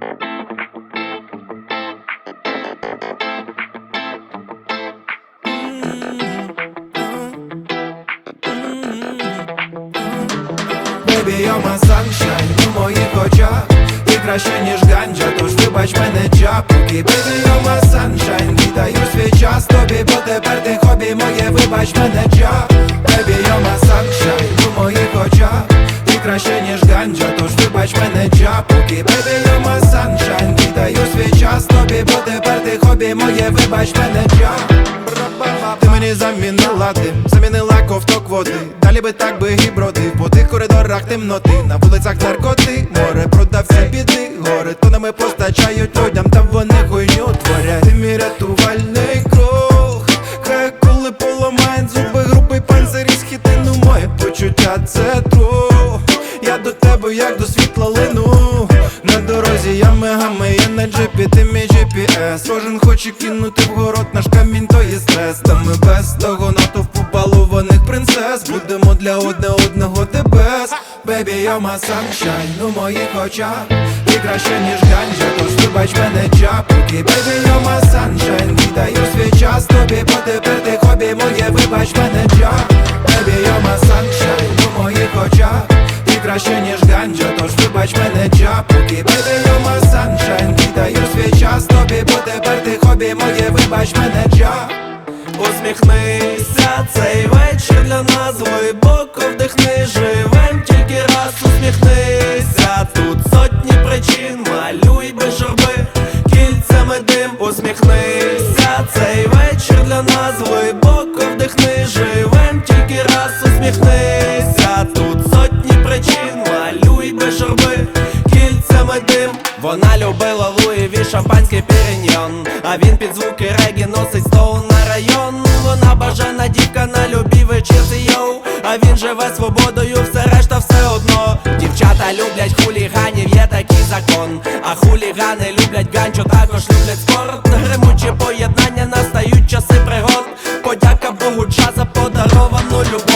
Baby, you're my sunshine у моїх очах Ти краще, ніж ганджа, тож вибач мене чапуки Baby, you're my sunshine Віддаю свій час тобі, бо тепер ти хобі моє, вибач мене чап Baby, you're my sunshine у моїх очах Ти краще, ніж вибач мене чапуки. Baby, you're my sunshine. Віддаю свій час. Тобі, бо тепер ти хобі моє, вибач мене чап ти мені замінила дим, замінила ковток води. Далі би так би і бродив По тих коридорах темноти, на вулицях наркоти. Море продавці біди, гори тонами постачають людям, та вони хуйню творять. Ти мій рятувальний круг. Хай коли поламають зуби, грубий панцир із хітину Моє почуття це друг. Я до тебе як до світла лину На дорозі я я на джипі, ти мій GPS Кожен хоче кинути в город наш камінь, то є стрес. Та ми без того натовпу балованих принцес. Будемо для одне одного best Baby, you're my sunshine у моїх очах. Ти краще, ніж ганджа, тож вибач мене чапуки Baby, you're my sunshine Віддаю свій час. Тобі, бо тепер хобі моє, вибач мене чап. Baby, you're чапуки Baby, you're my sunshine. Віддаю свій час тобі, бо тепер ти хобі моє, вибач мене чап Усміхнися, цей вечір для нас глибоко вдихни, живем тільки раз усміхнися, тут сотні причин, малюй без журби, кільцями дим, усміхнися, цей вечір для нас глибоко вдихни, живем Вона любила Луї Ві, шампанський піріньйон А він під звуки регі носить стоун на район. Вона бажана дівка на любій вечірці йоу. А він живе свободою, все решта все одно. Дівчата люблять хуліганів, є такий закон. А хулігани люблять ганчо, також люблять спорт. Гримучі поєднання настають часи пригод. Подяка Богу, час за подаровану любов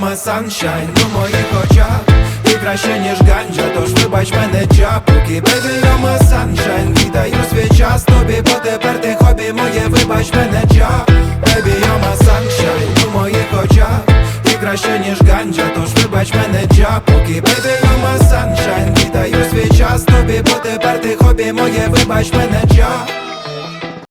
my sunshine. У моїх очах Ти краще, ніж ганджа, тож вибач мене чапуки. Baby, я my sunshine Віддаю свій час тобі, бо тепер ти хобі моє, вибач мене чап. You're my sunshine у моїх очах. Ти краще, ніж ганджа, тож вибач мене чапуки. Baby, you're my sunshine Віддаю свій час тобі, бо тепер ти хобі моє, вибач мене чап